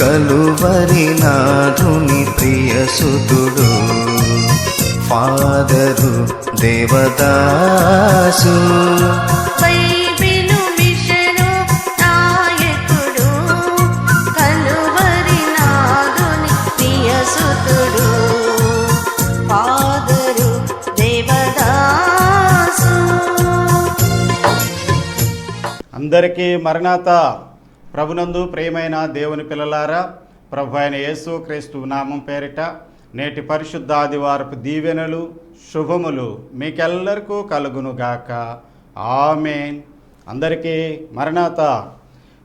కలువరి నాథుని ప్రియసుతుడు father Devadasu. Bible mission నాయకుడు. కలువరి నాదుని ప్రియసుతుడు పాదరు దేవదాసు. అందరికీ మరణాత. ప్రభునందు ప్రియమైన దేవుని పిల్లలారా ప్రభు అయిన యేసు క్రీస్తు నామం పేరిట నేటి పరిశుద్ధ ఆదివారపు దీవెనలు శుభములు మీకెల్లరికూ కలుగునుగాక. ఆమెన్. అందరికీ మరణాత.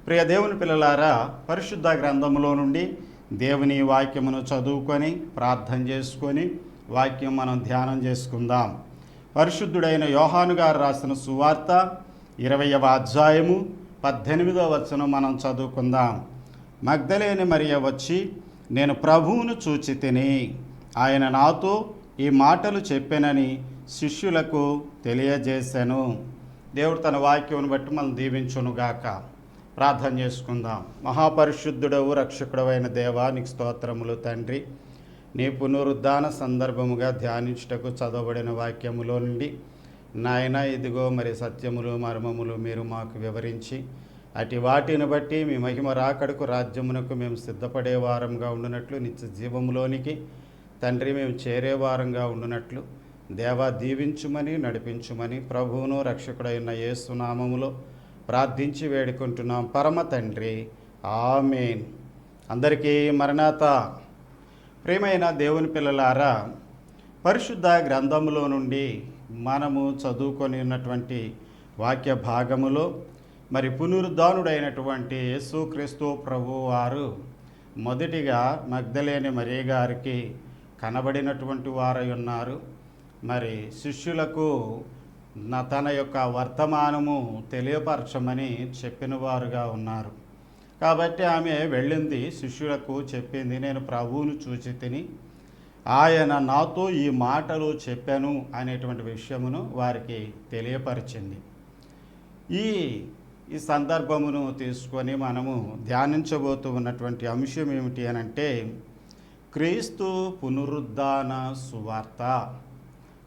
ప్రియ దేవుని పిల్లలారా పరిశుద్ధ గ్రంథములో నుండి దేవుని వాక్యమును చదువుకొని ప్రార్థన చేసుకొని వాక్యం మనం ధ్యానం చేసుకుందాం. పరిశుద్ధుడైన యోహాను గారు రాసిన సువార్త ఇరవయవ అధ్యాయము పద్దెనిమిదో వచనం మనం చదువుకుందాం. మగ్ధలేని మరియ వచ్చి నేను ప్రభువును చూచి తిని ఆయన నాతో ఈ మాటలు చెప్పానని శిష్యులకు తెలియజేశాను దేవుడు తన వాక్యమును బట్టి మనం దీవించునుగాక. ప్రార్థన చేసుకుందాం. మహాపరిశుద్ధుడవు రక్షకుడవైన దేవా నీకు స్తోత్రములు తండ్రి. నీ పునరుద్ధాన సందర్భముగా ధ్యానించుటకు చదవబడిన వాక్యములో నుండి నాయన ఇదిగో మరి సత్యములు మర్మములు మీరు మాకు వివరించి అటు వాటిని బట్టి మీ మహిమ రాకడకు రాజ్యమునకు మేము సిద్ధపడే వారంగా ఉండునట్లు నిత్య జీవములోనికి తండ్రి మేము చేరే వారంగా ఉండునట్లు దేవా దీవించుమని నడిపించుమని ప్రభువును రక్షకుడైన యేసునామములో ప్రార్థించి వేడుకుంటున్నాం. పరమ తండ్రి ఆమెన్. అందరికీ మరణాత. ప్రియమైన దేవుని పిల్లలారా పరిశుద్ధ గ్రంథములో నుండి మనము చదువుకొని ఉన్నటువంటి వాక్య భాగములో మరి పునరుద్ధానుడైనటువంటి యేసుక్రీస్తు ప్రభు వారు మొదటిగా మగ్ధలేని మరీ గారికి కనబడినటువంటి వారై ఉన్నారు. మరి శిష్యులకు తన యొక్క వర్తమానము తెలియపరచమని చెప్పిన వారుగా ఉన్నారు. కాబట్టి ఆమె వెళ్ళింది శిష్యులకు చెప్పింది నేను ప్రభువును చూచి తిని ఆయన నాతో ఈ మాటలు చెప్పాను అనేటువంటి విషయమును వారికి తెలియపరిచింది. ఈ ఈ సందర్భమును తీసుకొని మనము ధ్యానించబోతూ ఉన్నటువంటి అంశం ఏమిటి అని అంటే క్రీస్తు పునరుద్ధాన సువార్త.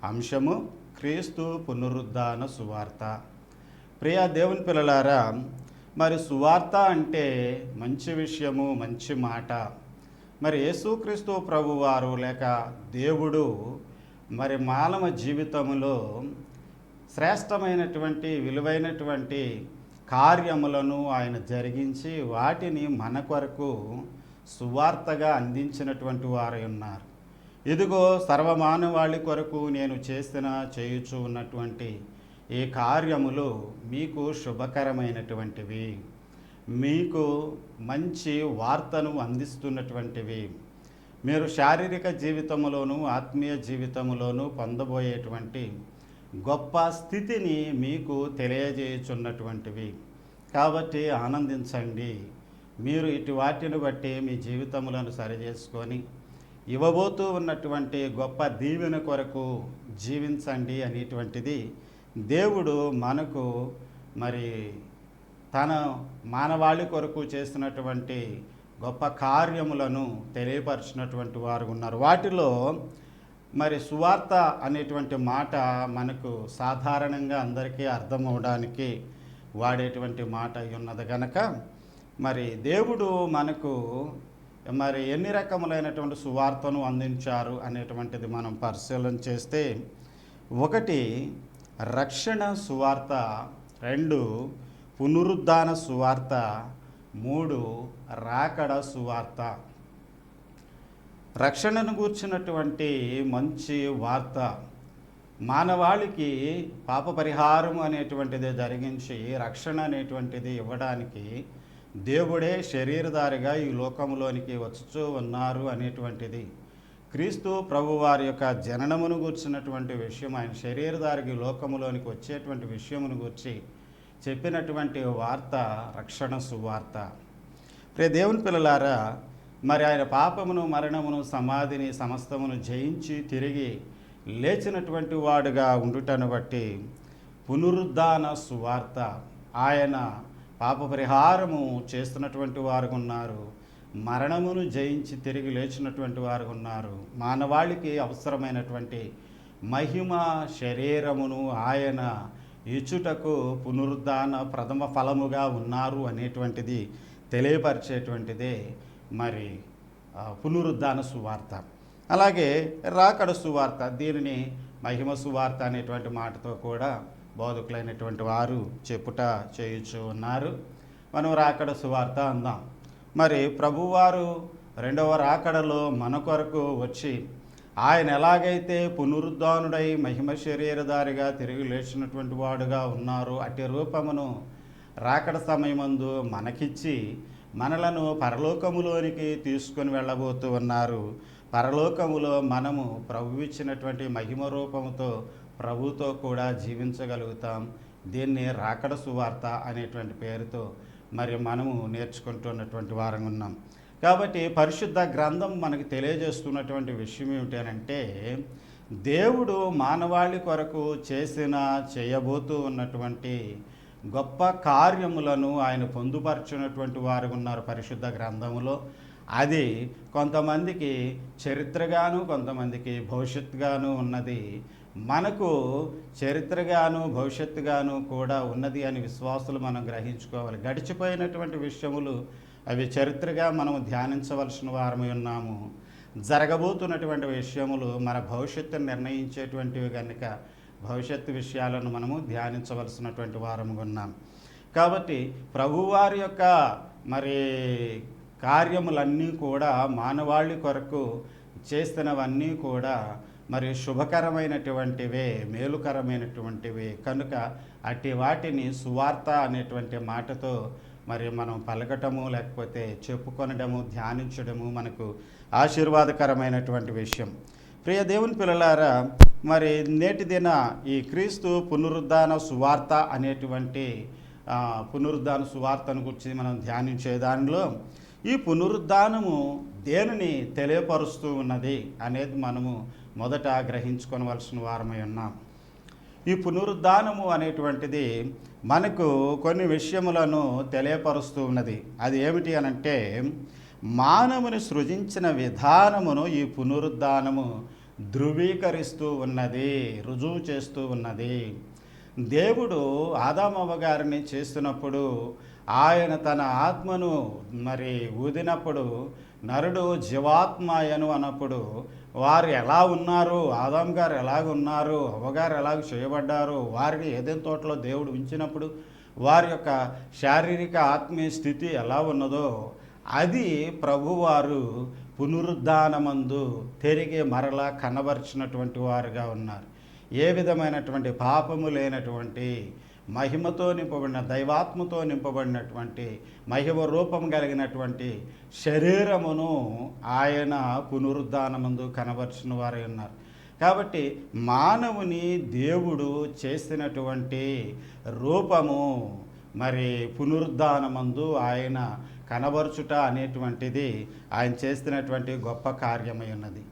అంశము క్రీస్తు పునరుద్ధాన సువార్త. ప్రియ దేవుని పిల్లలారా మరి సువార్త అంటే మంచి విషయము మంచి మాట. మరి యేసుక్రీస్తు ప్రభువారు లేక దేవుడు మరి మానవ జీవితంలో శ్రేష్టమైనటువంటి విలువైనటువంటి కార్యములను ఆయన జరిగించి వాటిని మన కొరకు సువార్తగా అందించినటువంటి వారై ఉన్నారు. ఇదిగో సర్వమానవాళి కొరకు నేను చేసిన చేయుచు ఉన్నటువంటి ఈ కార్యములు మీకు శుభకరమైనటువంటివి. మీకు మంచి వార్తను అందిస్తున్నటువంటివి. మీరు శారీరక జీవితంలోనూ ఆత్మీయ జీవితంలోనూ పొందబోయేటువంటి గొప్ప స్థితిని మీకు తెలియజేయుచున్నటువంటివి. కాబట్టి ఆనందించండి. మీరు ఇటు వాటిని బట్టి మీ జీవితములను సరిచేసుకొని ఇవ్వబోతూ ఉన్నటువంటి గొప్ప దీవెన కొరకు జీవించండి అనేటువంటిది దేవుడు మనకు మరి తన మానవాళి కొరకు చేసినటువంటి గొప్ప కార్యములను తెలియపరిచినటువంటి వారు ఉన్నారు. వాటిలో మరి సువార్త అనేటువంటి మాట మనకు సాధారణంగా అందరికీ అర్థం అవడానికి వాడేటువంటి మాట అయి ఉన్నది కనుక మరి దేవుడు మనకు మరి ఎన్ని రకములైనటువంటి సువార్తను అందించారు అనేటువంటిది మనం పరిశీలన చేస్తే ఒకటి రక్షణ సువార్త రెండు పునరుద్ధాన సువార్త మూడు రాకడ సువార్త. రక్షణను గూర్చినటువంటి మంచి వార్త. మానవాళికి పాప పరిహారం అనేటువంటిది జరిగించి రక్షణ అనేటువంటిది ఇవ్వడానికి దేవుడే శరీరధారిగా ఈ లోకంలోనికి వచ్చుచూ ఉన్నారు అనేటువంటిది. క్రీస్తు ప్రభువారి యొక్క జననమును గూర్చినటువంటి విషయం ఆయన శరీరధారికి ఈ లోకములోనికి వచ్చేటువంటి విషయమును గూర్చి చెప్పినటువంటి వార్త రక్షణ సువార్త. ప్రే దేవుని పిల్లలారా మరి ఆయన పాపమును మరణమును సమాధిని సమస్తమును జయించి తిరిగి లేచినటువంటి వాడుగా ఉండుటను బట్టి పునరుద్ధాన సువార్త ఆయన పాప పరిహారము చేస్తున్నటువంటి వారు ఉన్నారు. మరణమును జయించి తిరిగి లేచినటువంటి వారు ఉన్నారు. మానవాళికి అవసరమైనటువంటి మహిమ శరీరమును ఆయన ఇచ్చుటకు పునరుద్ధాన ప్రథమ ఫలముగా ఉన్నారు అనేటువంటిది తెలియపరిచేటువంటిదే మరి పునరుద్ధాన సువార్త. అలాగే రాకడ సువార్త దీనిని మహిమ సువార్త అనేటువంటి మాటతో కూడా బోధకులైనటువంటి వారు చెప్పుట చేయుచు ఉన్నారు. మనం రాకడ సువార్త అందాం. మరి ప్రభువారు రెండవ రాకడలో మన కొరకు వచ్చి ఆయన ఎలాగైతే పునరుద్ధానుడై మహిమ శరీరధారిగా తిరిగి లేచినటువంటి వాడుగా ఉన్నారు అట్టి రూపమును రాకడ సమయమందు మనకిచ్చి మనలను పరలోకములోనికి తీసుకొని వెళ్ళబోతూ ఉన్నారు. పరలోకములో మనము ప్రభు ఇచ్చినటువంటి మహిమ రూపముతో ప్రభుతో కూడా జీవించగలుగుతాం. దీన్ని రాకడ సువార్త అనేటువంటి పేరుతో మరి మనము నేర్చుకుంటున్నటువంటి వారం ఉన్నాం కాబట్టి పరిశుద్ధ గ్రంథం మనకు తెలియజేస్తున్నటువంటి విషయం ఏమిటనంటే దేవుడు మానవాళి కొరకు చేసిన చేయబోతూ ఉన్నటువంటి గొప్ప కార్యములను ఆయన పొందుపరచినటువంటి వారు ఉన్నారు పరిశుద్ధ గ్రంథములో. అది కొంతమందికి చరిత్రగాను కొంతమందికి భవిష్యత్తుగాను ఉన్నది. మనకు చరిత్రగాను భవిష్యత్తుగాను కూడా ఉన్నది అని విశ్వాసులు మనం గ్రహించుకోవాలి. గడిచిపోయినటువంటి విషయములు అవి చరిత్రగా మనం ధ్యానించవలసిన వారమై ఉన్నాము. జరగబోతున్నటువంటి విషయములు మన భవిష్యత్తును నిర్ణయించేటువంటివి కనుక భవిష్యత్తు విషయాలను మనము ధ్యానించవలసినటువంటి వారముగా ఉన్నాం. కాబట్టి ప్రభువారి యొక్క మరి కార్యములన్నీ కూడా మానవాళి కొరకు చేస్తున్నవన్నీ కూడా మరి శుభకరమైనటువంటివే మేలుకరమైనటువంటివే. కనుక అట్టి వాటిని సువార్త అనేటువంటి మాటతో మరి మనం పలకటము లేకపోతే చెప్పుకొనడము ధ్యానించడము మనకు ఆశీర్వాదకరమైనటువంటి విషయం. ప్రియ దేవుని పిల్లలారా మరి నేటి దిన ఈ క్రీస్తు పునరుద్ధాన సువార్త అనేటువంటి పునరుద్ధాన సువార్తను గురించి మనం ధ్యానించే దానిలో ఈ పునరుద్ధానము దేనిని తెలియపరుస్తూ ఉన్నది అనేది మనము మొదట గ్రహించుకోవలసిన వారమై ఉన్నాం. ఈ పునరుద్ధానము అనేటువంటిది మనకు కొన్ని విషయములను తెలియపరుస్తూ ఉన్నది. అది ఏమిటి అనంటే మానవుని సృజించిన విధానమును ఈ పునరుద్ధానము ధృవీకరిస్తూ ఉన్నది రుజువు చేస్తూ ఉన్నది. దేవుడు ఆదామవ్వ గారిని చేస్తున్నప్పుడు ఆయన తన ఆత్మను మరి ఊదినప్పుడు నరుడు జీవాత్మయను అన్నప్పుడు వారు ఎలా ఉన్నారు? ఆదాం గారు ఎలాగ ఉన్నారు? అవ్వగారు ఎలాగ చేయబడ్డారు? వారిని ఏదైనా తోటలో దేవుడు ఉంచినప్పుడు వారి యొక్క శారీరక ఆత్మీయ స్థితి ఎలా ఉన్నదో అది ప్రభువారు పునరుద్ధానమందు తిరిగి మరలా కనబరిచినటువంటి వారుగా ఉన్నారు. ఏ విధమైనటువంటి పాపము లేనటువంటి మహిమతో నింపబడిన దైవాత్మతో నింపబడినటువంటి మహిమ రూపం కలిగినటువంటి శరీరమును ఆయన పునరుద్ధానమందు కనబరిచిన వారై ఉన్నారు. కాబట్టి మానవుని దేవుడు చేసినటువంటి రూపము మరి పునరుద్ధానమందు ఆయన కనబరుచుట అనేటువంటిది ఆయన చేస్తున్నటువంటి గొప్ప కార్యమై ఉన్నది.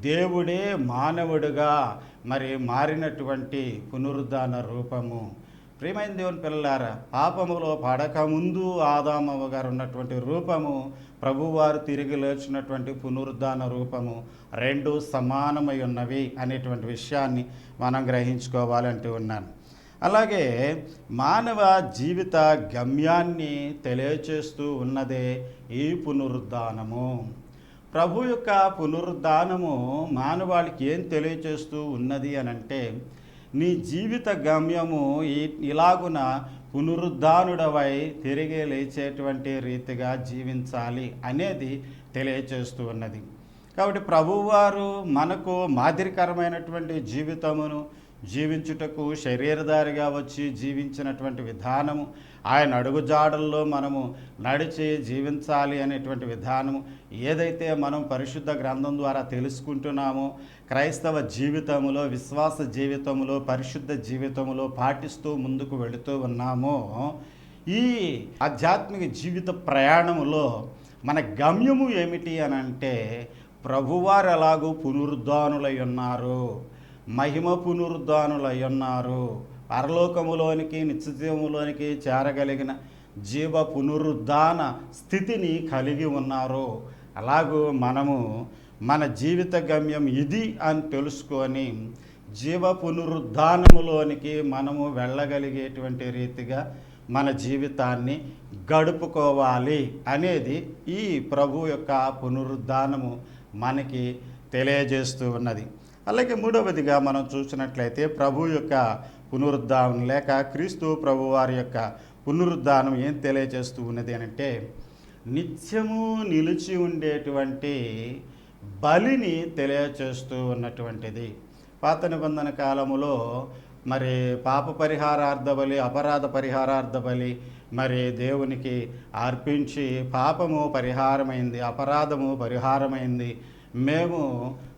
దేవుడే మానవుడుగా మరి మారినటువంటి పునరుద్ధాన రూపము. ప్రియమైన దేవుని పిల్లలారా పాపములో పడకముందు ఆదామవ గారు ఉన్నటువంటి రూపము ప్రభువారు తిరిగి లేచినటువంటి పునరుద్ధాన రూపము రెండు సమానమై ఉన్నవి అనేటువంటి విషయాన్ని మనం గ్రహించుకోవాలంటూ ఉన్నాను. అలాగే మానవ జీవిత గమ్యాన్ని తెలియచేస్తూ ఉన్నదే ఈ పునరుద్ధానము. ప్రభు యొక్క పునరుద్ధానము మానవాళికి ఏం తెలియచేస్తూ ఉన్నది అని అంటే నీ జీవిత గమ్యము ఇలాగున పునరుద్ధానుడవై తిరిగి లేచేటువంటి రీతిగా జీవించాలి అనేది తెలియచేస్తూ ఉన్నది. కాబట్టి ప్రభువారు మనకు మాదిరికరమైనటువంటి జీవితమును జీవించుటకు శరీరధారిగా వచ్చి జీవించినటువంటి విధానము ఆయన అడుగుజాడల్లో మనము నడిచి జీవించాలి అనేటువంటి విధానము ఏదైతే మనం పరిశుద్ధ గ్రంథం ద్వారా తెలుసుకుంటున్నామో క్రైస్తవ జీవితములో విశ్వాస జీవితములో పరిశుద్ధ జీవితములో పాటిస్తూ ముందుకు వెళుతూ ఉన్నామో ఈ ఆధ్యాత్మిక జీవిత ప్రయాణములో మన గమ్యము ఏమిటి అని అంటే ప్రభువారు ఎలాగూ పునరుద్ధానులై ఉన్నారు. మహిమ పునరుద్ధానులై ఉన్నారు పరలోకములోనికి నిత్యజీవములోనికి చేరగలిగిన జీవ పునరుద్ధాన స్థితిని కలిగి ఉన్నారు. అలాగూ మనము మన జీవిత గమ్యం ఇది అని తెలుసుకొని జీవ పునరుద్ధానములోనికి మనము వెళ్ళగలిగేటువంటి రీతిగా మన జీవితాన్ని గడుపుకోవాలి అనేది ఈ ప్రభు యొక్క పునరుద్ధానము మనకి తెలియజేస్తూ ఉన్నది. అలాగే మూడవదిగా మనం చూసినట్లయితే ప్రభు యొక్క పునరుద్ధానం లేక క్రీస్తు ప్రభు వారి యొక్క పునరుద్ధానం ఏం తెలియజేస్తూ ఉన్నది అంటే నిత్యము నిలిచి ఉండేటువంటి బలిని తెలియచేస్తూ ఉన్నటువంటిది. పాత నిబంధన కాలములో మరి పాప పరిహారార్థ బలి అపరాధ పరిహారార్థ బలి మరి దేవునికి అర్పించి పాపము పరిహారమైంది అపరాధము పరిహారమైంది. మేము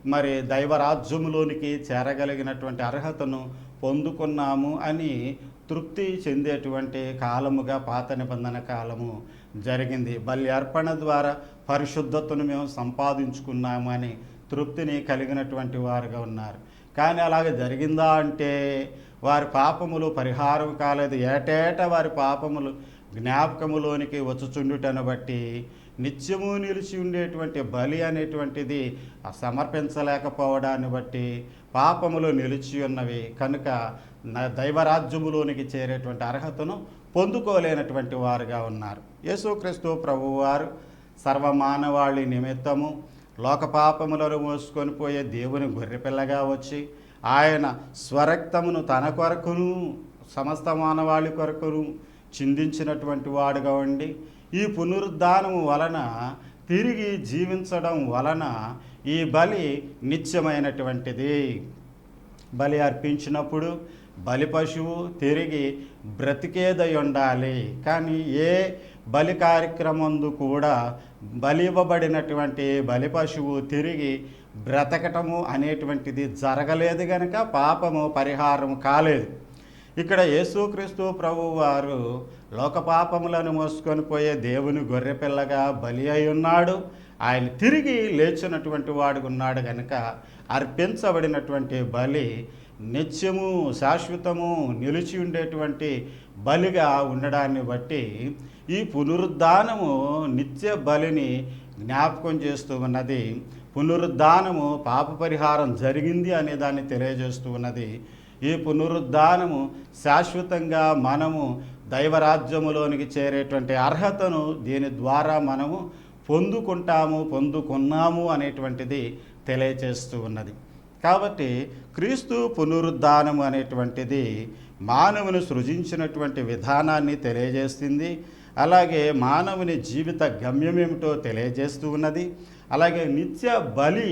మరి దైవరాజ్యములోనికి చేరగలిగినటువంటి అర్హతను పొందుకున్నాము అని తృప్తి చెందేటువంటి కాలముగా పాత నిబంధన కాలము జరిగింది. బలి అర్పణ ద్వారా పరిశుద్ధతను మేము సంపాదించుకున్నాము అని తృప్తిని కలిగినటువంటి వారుగా ఉన్నారు. కానీ అలాగే జరిగిందా అంటే వారి పాపములు పరిహారం కాలేదు. ఏటేటా వారి పాపములు జ్ఞాపకములోనికి వచ్చుచుండుటను బట్టి నిత్యము నిలిచి ఉండేటువంటి బలి అనేటువంటిది సమర్పించలేకపోవడాన్ని బట్టి పాపములు నిలిచి ఉన్నవి. కనుక దైవరాజ్యములోనికి చేరేటువంటి అర్హతను పొందుకోలేనటువంటి వారుగా ఉన్నారు. యేసుక్రీస్తు ప్రభువారు సర్వమానవాళి నిమిత్తము లోక పాపములను మోసుకొని పోయే దేవుని గొర్రెపిల్లగా వచ్చి ఆయన స్వరక్తమును తన కొరకును సమస్త మానవాళి కొరకును చిందించినటువంటి వాడుగా ఉండి ఈ పునరుద్ధానము వలన తిరిగి జీవించడం వలన ఈ బలి నిత్యమైనటువంటిది. బలి అర్పించినప్పుడు బలి పశువు తిరిగి బ్రతికేదై ఉండాలి కానీ ఏ బలి కార్యక్రమందు కూడా బలి ఇవ్వబడినటువంటి బలి పశువు తిరిగి బ్రతకటము అనేటువంటిది జరగలేదు గనక పాపము పరిహారం కాలేదు. ఇక్కడ యేసుక్రీస్తు ప్రభు వారు లోకపాపములను మోసుకొని పోయే దేవుని గొర్రెపిల్లగా బలి అయి ఉన్నాడు. ఆయన తిరిగి లేచినటువంటి వాడు ఉన్నాడు కనుక అర్పించబడినటువంటి బలి నిత్యము శాశ్వతము నిలిచి ఉండేటువంటి బలిగా ఉండడాన్ని బట్టి ఈ పునరుద్ధానము నిత్య బలిని జ్ఞాపకం చేస్తూ ఉన్నది. పునరుద్ధానము పాప పరిహారం జరిగింది అనే దాన్ని తెలియజేస్తూ ఉన్నది. ఈ పునరుద్ధానము శాశ్వతంగా మనము దైవరాజ్యములోనికి చేరేటువంటి అర్హతను దీని ద్వారా మనము పొందుకుంటాము పొందుకున్నాము అనేటువంటిది తెలియచేస్తూ ఉన్నది. కాబట్టి క్రీస్తు పునరుద్ధానం అనేటువంటిది మానవుని సృజించినటువంటి విధానాన్ని తెలియజేస్తుంది. అలాగే మానవుని జీవిత గమ్యం ఏమిటో తెలియజేస్తూ ఉన్నది. అలాగే నిత్య బలి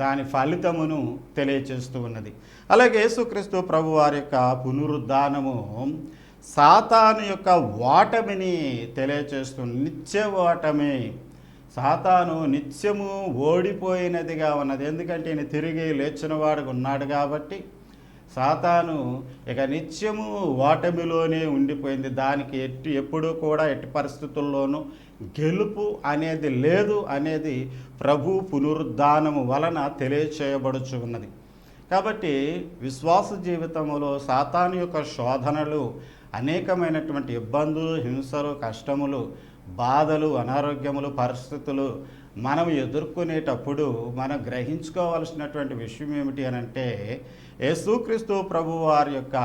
దాని ఫలితమును తెలియచేస్తూ ఉన్నది. అలాగే యేసుక్రీస్తు ప్రభు వారి యొక్క పునరుద్ధానము సాతాను యొక్క ఓటమిని తెలియచేస్తుంది నిత్య ఓటమి సాతాను నిత్యము ఓడిపోయినదిగా ఉన్నది. ఎందుకంటే ఈయన తిరిగి లేచినవాడు ఉన్నాడు కాబట్టి సాతాను ఇక నిత్యము ఓటమిలోనే ఉండిపోయింది. దానికి ఎట్టి ఎప్పుడూ కూడా ఎట్టి పరిస్థితుల్లోనూ గెలుపు అనేది లేదు అనేది ప్రభు పునరుద్ధానము వలన తెలియచేయబడుచు ఉన్నది. కాబట్టి విశ్వాస జీవితంలో సాతాను యొక్క శోధనలు అనేకమైనటువంటి ఇబ్బందులు హింసలు కష్టములు బాధలు అనారోగ్యములు పరిస్థితులు మనం ఎదుర్కొనేటప్పుడు మనం గ్రహించుకోవాల్సినటువంటి విషయం ఏమిటి అని అంటే యేసుక్రీస్తు ప్రభు వారి యొక్క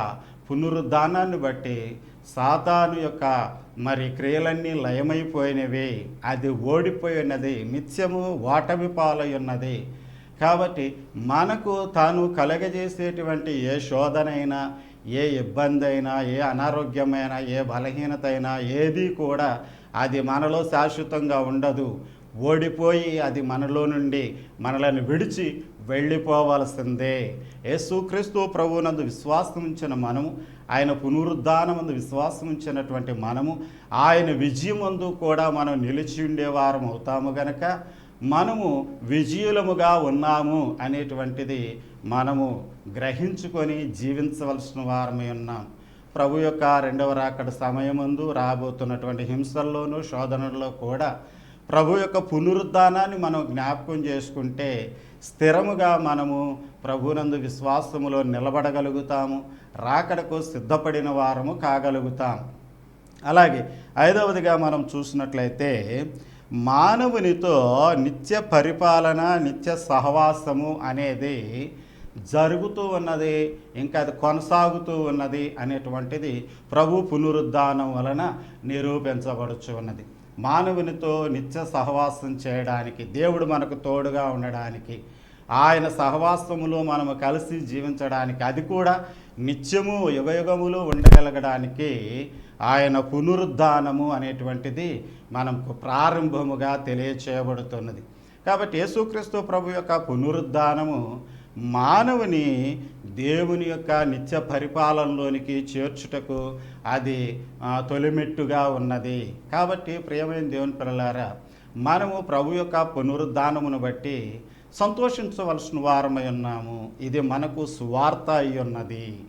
పునరుద్ధానాన్ని బట్టి సాతాను యొక్క మరి క్రియలన్నీ లయమైపోయినవి అది ఓడిపోయి ఉన్నది నిత్యము ఓటమి పాలై ఉన్నది కాబట్టి మనకు తాను కలగజేసేటువంటి ఏ శోధనైనా ఏ ఇబ్బంది అయినా ఏ అనారోగ్యమైన ఏ బలహీనత అయినా ఏది కూడా అది మనలో శాశ్వతంగా ఉండదు. ఓడిపోయి అది మనలో నుండి మనలను విడిచి వెళ్ళిపోవలసిందే. యేసుక్రీస్తు ప్రభువునందు విశ్వాసం ఉంచిన మనము ఆయన పునరుద్ధానమందు విశ్వాసం ఉంచినటువంటి మనము ఆయన విజయమందు కూడా మనం నిలిచి ఉండేవారం అవుతాము గనక మనము విజయులముగా ఉన్నాము అనేటువంటిది మనము గ్రహించుకొని జీవించవలసిన వారమై ఉన్నాం. ప్రభు యొక్క రెండవ రాకడ సమయమందు రాబోతున్నటువంటి హింసల్లోనూ శోధనల్లో కూడా ప్రభు యొక్క పునరుద్ధానాన్ని మనం జ్ఞాపకం చేసుకుంటే స్థిరముగా మనము ప్రభునందు విశ్వాసములో నిలబడగలుగుతాము రాకడకు సిద్ధపడిన వారము కాగలుగుతాం. అలాగే ఐదవదిగా మనం చూసినట్లయితే మానవునితో నిత్య పరిపాలన నిత్య సహవాసము అనేది జరుగుతూ ఉన్నది ఇంకా అది కొనసాగుతూ ఉన్నది అనేటువంటిది ప్రభు పునరుద్ధానం వలన నిరూపించబడుచు ఉన్నది. మానవునితో నిత్య సహవాసం చేయడానికి దేవుడు మనకు తోడుగా ఉండడానికి ఆయన సహవాసములో మనము కలిసి జీవించడానికి అది కూడా నిత్యము యుగయుగములు ఉండగలగడానికి ఆయన పునరుద్ధానము అనేటువంటిది మనకు ప్రారంభముగా తెలియచేయబడుతున్నది. కాబట్టి యేసుక్రీస్తు ప్రభు యొక్క పునరుద్ధానము మానవుని దేవుని యొక్క నిత్య పరిపాలనలోనికి చేర్చుటకు అది తొలిమెట్టుగా ఉన్నది. కాబట్టి ప్రియమైన దేవుని పిల్లలారా మనము ప్రభు యొక్క పునరుద్ధానమును బట్టి సంతోషించవలసిన వారమై ఉన్నాము. ఇది మనకు సువార్త అయి ఉన్నది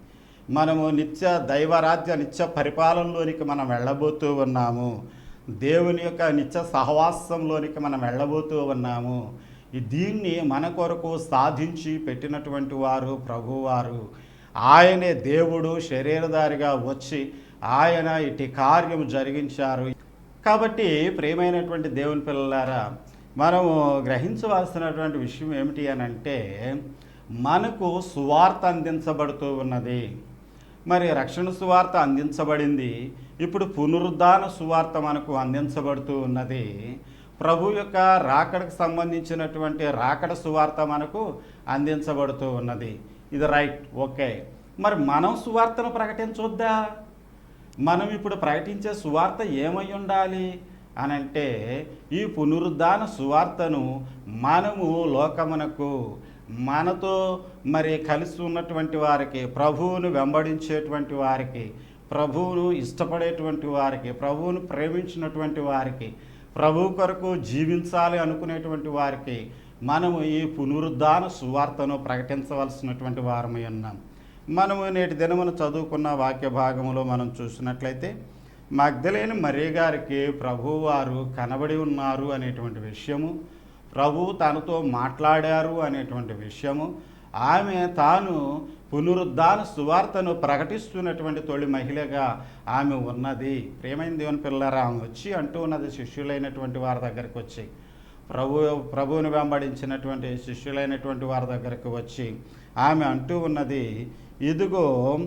మనము నిత్య దైవరాజ్య నిత్య పరిపాలనలోనికి మనం వెళ్ళబోతూ ఉన్నాము. దేవుని యొక్క నిత్య సహవాసంలోనికి మనం వెళ్ళబోతూ ఉన్నాము. దీన్ని మన కొరకు సాధించి పెట్టినటువంటి వారు ప్రభువారు. ఆయనే దేవుడు శరీరధారిగా వచ్చి ఆయన ఇటు కార్యము జరిగించారు. కాబట్టి ప్రేమైనటువంటి దేవుని పిల్లలారా మనము గ్రహించవలసినటువంటి విషయం ఏమిటి అని అంటే మనకు సువార్త అందించబడుతూ ఉన్నది. మరి రక్షణ సువార్త అందించబడింది. ఇప్పుడు పునరుద్ధాన సువార్త మనకు అందించబడుతూ ఉన్నది. ప్రభు యొక్క రాకడకు సంబంధించినటువంటి రాకడ సువార్త మనకు అందించబడుతూ ఉన్నది. ఇది రైట్ ఓకే. మరి మనం సువార్తను ప్రకటించొద్దా? మనం ఇప్పుడు ప్రకటించే సువార్త ఏమై ఉండాలి? అని అంటే ఈ పునరుద్ధాన సువార్తను మనము లోకమునకు మనతో మరి కలిసి ఉన్నటువంటి వారికి ప్రభువును వెంబడించేటువంటి వారికి ప్రభువును ఇష్టపడేటువంటి వారికి ప్రభువును ప్రేమించినటువంటి వారికి ప్రభు కొరకు జీవించాలి అనుకునేటువంటి వారికి మనము ఈ పునరుద్ధాన సువార్తను ప్రకటించవలసినటువంటి వారమై ఉన్నాం. మనము నేటి దినమున చదువుకున్న వాక్య భాగములో మనం చూసినట్లయితే మగ్ధలేని మరీ గారికి ప్రభువారు కనబడి ఉన్నారు అనేటువంటి విషయము ప్రభు తనతో మాట్లాడారు అనేటువంటి విషయము ఆమె తాను పునరుద్ధాన సువార్తను ప్రకటిస్తున్నటువంటి తొలి మహిళగా ఆమె ఉన్నది. ప్రేమైన దేవుని పిల్లరా ఆమె వచ్చి అంటూ ఉన్నది శిష్యులైనటువంటి వారి దగ్గరికి వచ్చి. ప్రభు ప్రభువుని వెంబడించినటువంటి శిష్యులైనటువంటి వారి దగ్గరకు వచ్చి ఆమె అంటూ ఉన్నది ఇదిగో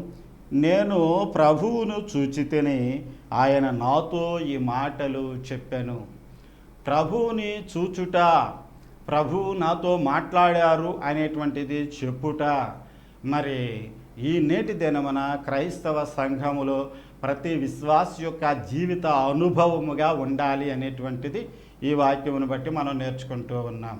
నేను ప్రభువును చూచితేనే ఆయన నాతో ఈ మాటలు చెప్పాను. ప్రభువుని చూచుట ప్రభువు నాతో మాట్లాడారు అనేటువంటిది చెప్పుట. మరి ఈ నేటి దినమున క్రైస్తవ సంఘములో ప్రతి విశ్వాస యొక్క జీవిత అనుభవముగా ఉండాలి అనేటువంటిది ఈ వాక్యమును బట్టి మనం నేర్చుకుంటూ ఉన్నాం.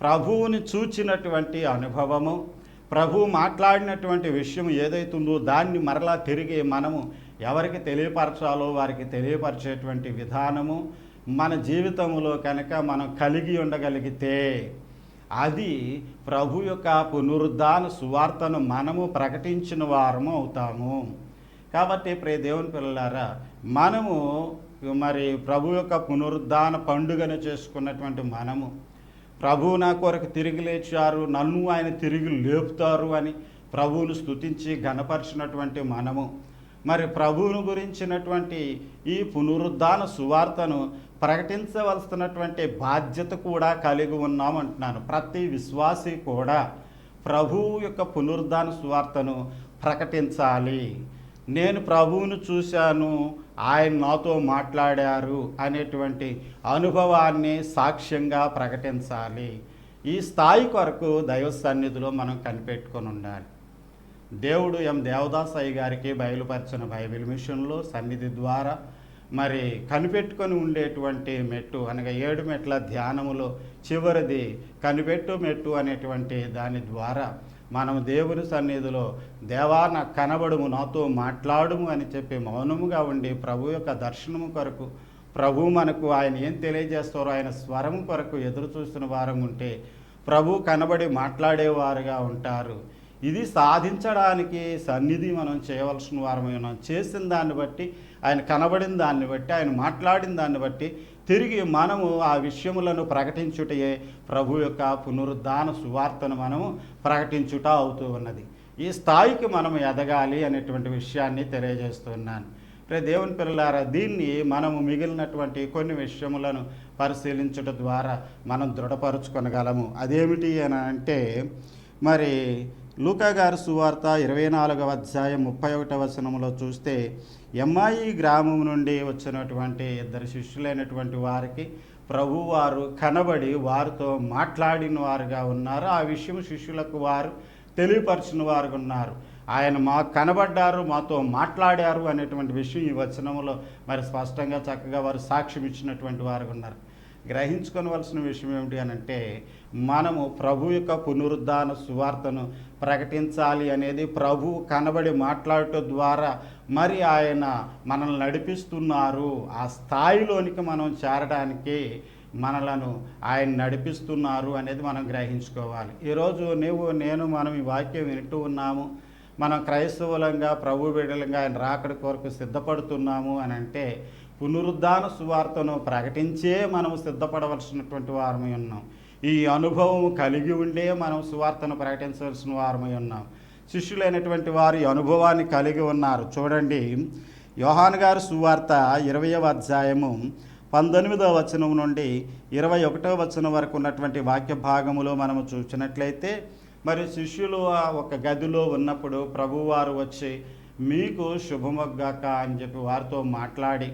ప్రభువుని చూచినటువంటి అనుభవము ప్రభు మాట్లాడినటువంటి విషయం ఏదైతుందో దాన్ని మరలా తిరిగి మనము ఎవరికి తెలియపరచాలో వారికి తెలియపరిచేటువంటి విధానము మన జీవితంలో కనుక మనం కలిగి ఉండగలిగితే అది ప్రభు యొక్క పునరుద్ధాన సువార్తను మనము ప్రకటించిన వారము అవుతాము. కాబట్టి ప్రే దేవుని పిల్లలారా మనము మరి ప్రభు యొక్క పునరుద్ధాన పండుగను చేసుకున్నటువంటి మనము ప్రభువు నా కొరకు తిరిగి లేచారు నన్ను ఆయన తిరిగి లేపుతారు అని ప్రభువును స్తుతించి ఘనపరిచినటువంటి మనము మరి ప్రభువును గురించినటువంటి ఈ పునరుద్ధాన సువార్తను ప్రకటించవలసినటువంటి బాధ్యత కూడా కలిగి ఉన్నాం అంటున్నాను. ప్రతి విశ్వాసి కూడా ప్రభువు యొక్క పునరుద్ధాన సువార్తను ప్రకటించాలి. నేను ప్రభువును చూశాను ఆయన నాతో మాట్లాడారు అనేటువంటి అనుభవాన్ని సాక్ష్యంగా ప్రకటించాలి. ఈ స్థాయి కొరకు దైవ సన్నిధిలో మనం కనిపెట్టుకొని ఉండాలి. దేవుడు ఎం దేవదాసయ్య గారికి బయలుపరిచిన బైబిల్ మిషన్లో సన్నిధి ద్వారా మరి కనిపెట్టుకొని ఉండేటువంటి మెట్టు అనగా ఏడు మెట్ల ధ్యానములో చివరిది కనిపెట్టు మెట్టు అనేటువంటి దాని ద్వారా మనం దేవుని సన్నిధిలో దేవా నాకు కనబడుము నాతో మాట్లాడుము అని చెప్పి మౌనముగా ఉండి ప్రభు యొక్క దర్శనము కొరకు ప్రభు మనకు ఆయన ఏం తెలియజేస్తారో ఆయన స్వరం కొరకు ఎదురు చూస్తున్న వారం ఉంటే ప్రభు కనబడి మాట్లాడేవారుగా ఉంటారు. ఇది సాధించడానికి సన్నిధి మనం చేయవలసిన వారమై ఉన్నాం. చేసిన దాన్ని బట్టి ఆయన కనబడిన దాన్ని బట్టి ఆయన మాట్లాడిన దాన్ని బట్టి తిరిగి మనము ఆ విషయములను ప్రకటించుటయే ప్రభు యొక్క పునరుద్ధాన సువార్తను మనము ప్రకటించుట అవుతూ ఉన్నది. ఈ స్థాయికి మనం ఎదగాలి అనేటువంటి విషయాన్ని తెలియజేస్తున్నాను. రే దేవుని పిల్లలారా దీన్ని మనము మిగిలినటువంటి కొన్ని విషయములను పరిశీలించడం ద్వారా మనం దృఢపరుచుకొనగలము. అదేమిటి అని అంటే మరి లూకాగారు సువార్త ఇరవై నాలుగవ అధ్యాయం ముప్పై ఒకటవ వచనంలో చూస్తే ఎమ్మాయి గ్రామం నుండి వచ్చినటువంటి ఇద్దరు శిష్యులైనటువంటి వారికి ప్రభువారు కనబడి వారితో మాట్లాడిన వారుగా ఉన్నారు. ఆ విషయం శిష్యులకు వారు తెలియపరిచిన వారుగా ఉన్నారు. ఆయన మా కనబడ్డారు మాతో మాట్లాడారు అనేటువంటి విషయం ఈ వచనంలో మరి స్పష్టంగా చక్కగా వారు సాక్ష్యం ఇచ్చినటువంటి వారు ఉన్నారు. గ్రహించుకోవలసిన విషయం ఏమిటి అని అంటే మనము ప్రభు యొక్క పునరుద్ధాన సువార్తను ప్రకటించాలి అనేది ప్రభు కనబడి మాట్లాడటం ద్వారా మరి ఆయన మనల్ని నడిపిస్తున్నారు. ఆ స్థాయిలోనికి మనం చేరడానికి మనలను ఆయన నడిపిస్తున్నారు అనేది మనం గ్రహించుకోవాలి. ఈరోజు నీవు నేను మనం ఈ వాక్యం వింటూ ఉన్నాము. మనం క్రైస్తవులంగా ప్రభు బిడ్డలంగా ఆయన రాకడి కొరకు సిద్ధపడుతున్నాము అని అంటే పునరుద్ధాన సువార్తను ప్రకటించే మనం సిద్ధపడవలసినటువంటి వారమై ఉన్నాం. ఈ అనుభవం కలిగి ఉండే మనం సువార్తను ప్రకటించవలసిన వారమై ఉన్నాం. శిష్యులైనటువంటి వారు అనుభవాన్ని కలిగి ఉన్నారు. చూడండి యోహాన్ గారు సువార్త ఇరవయవ అధ్యాయము పంతొమ్మిదవ వచనం నుండి ఇరవై ఒకటవ వచనం వరకు ఉన్నటువంటి వాక్య భాగములో మనము చూసినట్లయితే మరి శిష్యులు ఆ ఒక గదిలో ఉన్నప్పుడు ప్రభువారు వచ్చి మీకు శుభమగ్గాక అని చెప్పి వారితో మాట్లాడి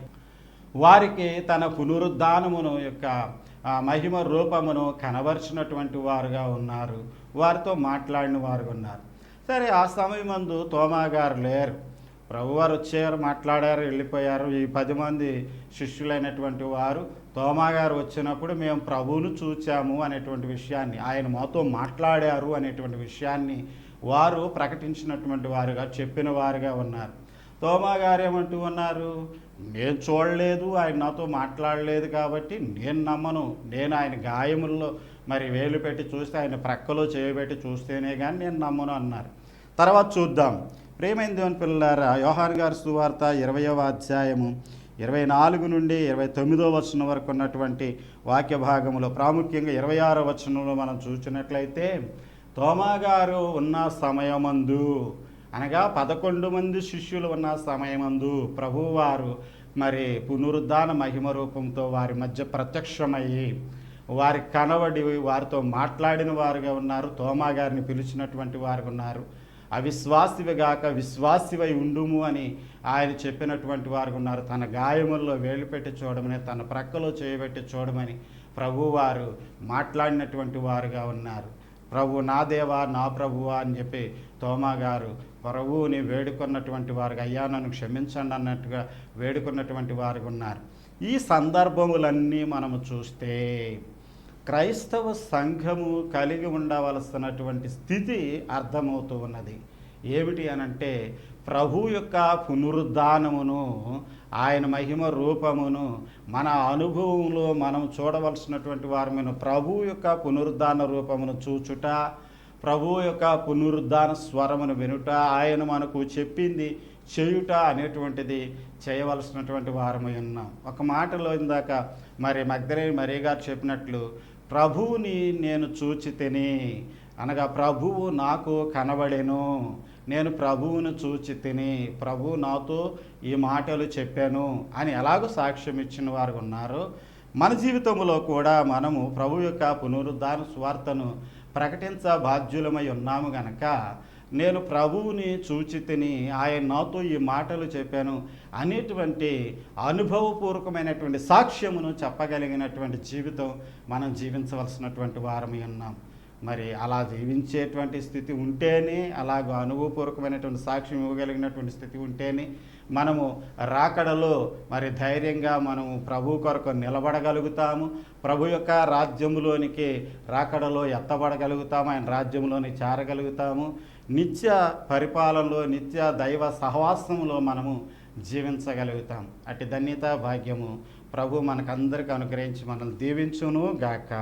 వారికి తన పునరుద్ధానమును యొక్క మహిమ రూపమును కనబరిచినటువంటి వారుగా ఉన్నారు. వారితో మాట్లాడిన వారు ఉన్నారు. సరే ఆ సమయమందు తోమా గారు లేరు. ప్రభువారు వచ్చారు మాట్లాడారు వెళ్ళిపోయారు. ఈ పది మంది శిష్యులైనటువంటి వారు తోమా గారు వచ్చినప్పుడు మేము ప్రభువును చూచాము అనేటువంటి విషయాన్ని ఆయన మాతో మాట్లాడారు అనేటువంటి విషయాన్ని వారు ప్రకటించినటువంటి వారుగా చెప్పిన వారుగా ఉన్నారు. తోమా గారు ఏమంటూ ఉన్నారు? నేను చూడలేదు ఆయన నాతో మాట్లాడలేదు కాబట్టి నేను నమ్మను. నేను ఆయన గాయముల్లో మరి వేలు పెట్టి చూస్తే ఆయన ప్రక్కలో చేయబెట్టి చూస్తేనే కానీ నేను నమ్మను అన్నారు. తర్వాత చూద్దాం. ప్రేమైన దేవుని పిల్లారా యోహాన్ గారి సువార్త ఇరవయవ అధ్యాయము ఇరవై నాలుగు నుండి ఇరవై తొమ్మిదో వచనం వరకు ఉన్నటువంటి వాక్య భాగంలో ప్రాముఖ్యంగా ఇరవై ఆరో వచనంలో మనం చూసినట్లయితే తోమాగారు ఉన్న సమయమందు అనగా పదకొండు మంది శిష్యులు ఉన్న సమయమందు ప్రభువారు మరి పునరుద్ధాన మహిమ రూపంతో వారి మధ్య ప్రత్యక్షమయ్యి వారి కనబడి వారితో మాట్లాడిన వారుగా ఉన్నారు. తోమా గారిని పిలిచినటువంటి వారు ఉన్నారు. అవిశ్వాసివి గాక విశ్వాసివై ఉండుము అని ఆయన చెప్పినటువంటి వారు ఉన్నారు. తన గాయముల్లో వేలు పెట్టి చూడమని తన ప్రక్కలో చేయబెట్టి చూడమని ప్రభువారు మాట్లాడినటువంటి వారుగా ఉన్నారు. ప్రభు నా దేవా నా ప్రభువా అని చెప్పి తోమా గారు ప్రభువుని వేడుకున్నటువంటి వారుగా అయ్యా నన్ను క్షమించండి అన్నట్టుగా వేడుకున్నటువంటి వారు ఉన్నారు ఈ సందర్భములన్నీ మనము చూస్తే క్రైస్తవ సంఘము కలిగి ఉండవలసినటువంటి స్థితి అర్థమవుతూ ఉన్నది. ఏమిటి అనంటే ప్రభు యొక్క పునరుద్ధానమును ఆయన మహిమ రూపమును మన అనుభవంలో మనం చూడవలసినటువంటి వారమైన ప్రభు యొక్క పునరుద్ధాన రూపమును చూచుట ప్రభు యొక్క పునరుద్ధాన స్వరమును వినుట ఆయన మనకు చెప్పింది చేయుట అనేటువంటిది చేయవలసినటువంటి వారమై ఉన్నాం. ఒక మాటలో ఇందాక మరి మగ్ధరేని మరీ గారు చెప్పినట్లు ప్రభువుని నేను చూచి తిని అనగా ప్రభువు నాకు కనబడెను నేను ప్రభువును చూచి తిని ప్రభు నాతో ఈ మాటలు చెప్పాను అని ఎలాగో సాక్ష్యం ఇచ్చిన వారు ఉన్నారు. మన జీవితంలో కూడా మనము ప్రభు యొక్క పునరుద్ధాన స్వార్థను ప్రకటించ బాధ్యులమై ఉన్నాము గనక నేను ప్రభువుని చూచితిని ఆయన నాతో ఈ మాటలు చెప్పాను అనేటువంటి అనుభవపూర్వకమైనటువంటి సాక్ష్యమును చెప్పగలిగినటువంటి జీవితం మనం జీవించవలసినటువంటి వారమై ఉన్నాం. మరి అలా జీవించేటువంటి స్థితి ఉంటేనే అలాగ అనుభవపూర్వకమైనటువంటి సాక్ష్యం ఇవ్వగలిగినటువంటి స్థితి ఉంటేనే మనము రాకడలో మరి ధైర్యంగా మనము ప్రభు కొరకు నిలబడగలుగుతాము. ప్రభు యొక్క రాజ్యంలోనికి రాకడలో ఎత్తబడగలుగుతాము. ఆయన రాజ్యంలోని చేరగలుగుతాము. నిత్య పరిపాలనలో నిత్య దైవ సహవాసంలో మనము జీవించగలుగుతాం అటు ధన్యత భాగ్యము ప్రభు మనకందరికి అనుగ్రహించి మనల్ని దీవించును గాక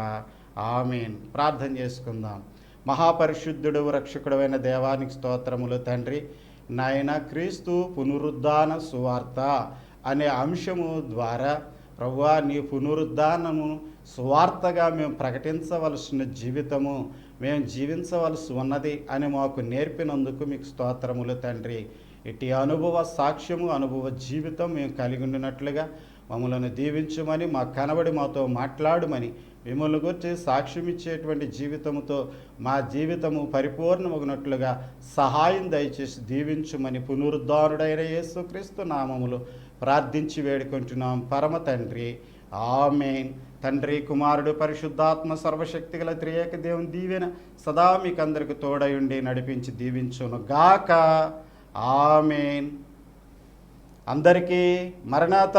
ఆమెన్. ప్రార్థన చేసుకుందాం. మహాపరిశుద్ధుడు రక్షకుడైన దేవానికి స్తోత్రములు తండ్రి. నాయన క్రీస్తు పునరుద్ధాన సువార్త అనే అంశము ద్వారా ప్రభువా నీ పునరుద్ధానము సువార్తగా మేము ప్రకటించవలసిన జీవితము మేము జీవించవలసి ఉన్నది అని మాకు నేర్పినందుకు మీకు స్తోత్రములు తండ్రి. ఇటు అనుభవ సాక్ష్యము అనుభవ జీవితం మేము కలిగి ఉండినట్లుగా మమ్మల్ని దీవించమని మా కనబడి మాతో మాట్లాడమని మిమ్మల్ని గురించి సాక్ష్యం ఇచ్చేటువంటి జీవితముతో మా జీవితము పరిపూర్ణమగినట్లుగా సహాయం దయచేసి దీవించుమని పునరుద్ధారుడైన యేసుక్రీస్తు నామములు ప్రార్థించి వేడుకుంటున్నాం. పరమ తండ్రి ఆమెన్. తండ్రి కుమారుడు పరిశుద్ధాత్మ సర్వశక్తి గల త్రియేక దేవుని దీవెన సదా మీకు అందరికి తోడయుండి నడిపించి దీవించును గాక ఆమెన్. అందరికీ మరణాత.